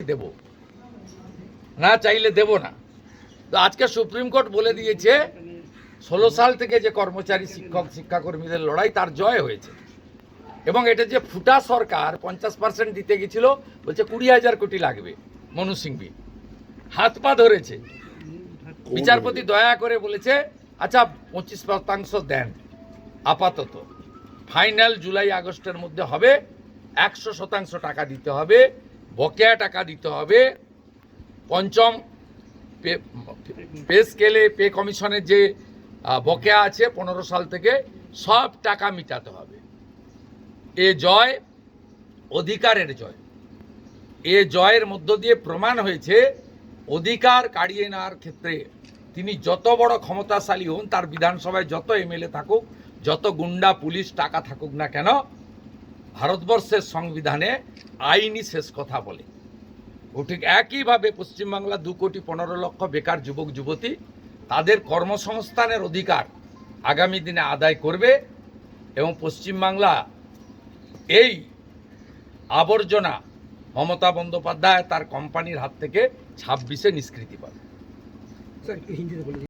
দেব। না চাইলে দেব না। তো আজকে সুপ্রিম কোর্ট বলে দিয়েছে ষোলো সাল থেকে যে কর্মচারী শিক্ষক শিক্ষাকর্মীদের লড়াই তার জয় হয়েছে। এবং এটা যে ফুটা সরকার পঞ্চাশ পার্সেন্ট দিতে গেছিল বলছে কুড়ি হাজার কোটি লাগবে মনু সিংভি। হাত পা ধরেছে। বিচারপতি দয়া করে বলেছে আচ্ছা পঁচিশ শতাংশ দেন আপাতত। ফাইনাল জুলাই আগস্টের মধ্যে হবে একশো শতাংশ টাকা দিতে হবে বকেয়া টাকা দিতে হবে। পঞ্চম পে স্কেলে, পে কমিশনের যে বকেয়া আছে পনেরো সাল থেকে, সব টাকা মিটাতে হবে। এ জয় অধিকারের জয়। এ জয়ের মধ্য দিয়ে প্রমাণ হয়েছে, অধিকার কাড়িয়ে নেওয়ার ক্ষেত্রে তিনি যত বড় ক্ষমতাশালী হন, তার বিধানসভায় যত এমএলএ থাকুক, যত গুন্ডা, পুলিশ, টাকা থাকুক না কেন ভারতবর্ষের সংবিধানে আইনি শেষ কথা বলে। ও ঠিক একইভাবে পশ্চিমবাংলা দু কোটি পনেরো লক্ষ বেকার যুবক, যুবতী, তাদের কর্মসংস্থানের অধিকার আগামী দিনে আদায় করবে এবং পশ্চিমবাংলা এই আবর্জনা মমতা বন্দ্যোপাধ্যায় তার কোম্পানির হাত থেকে ছাব্বিশে নিষ্কৃতি পাবে।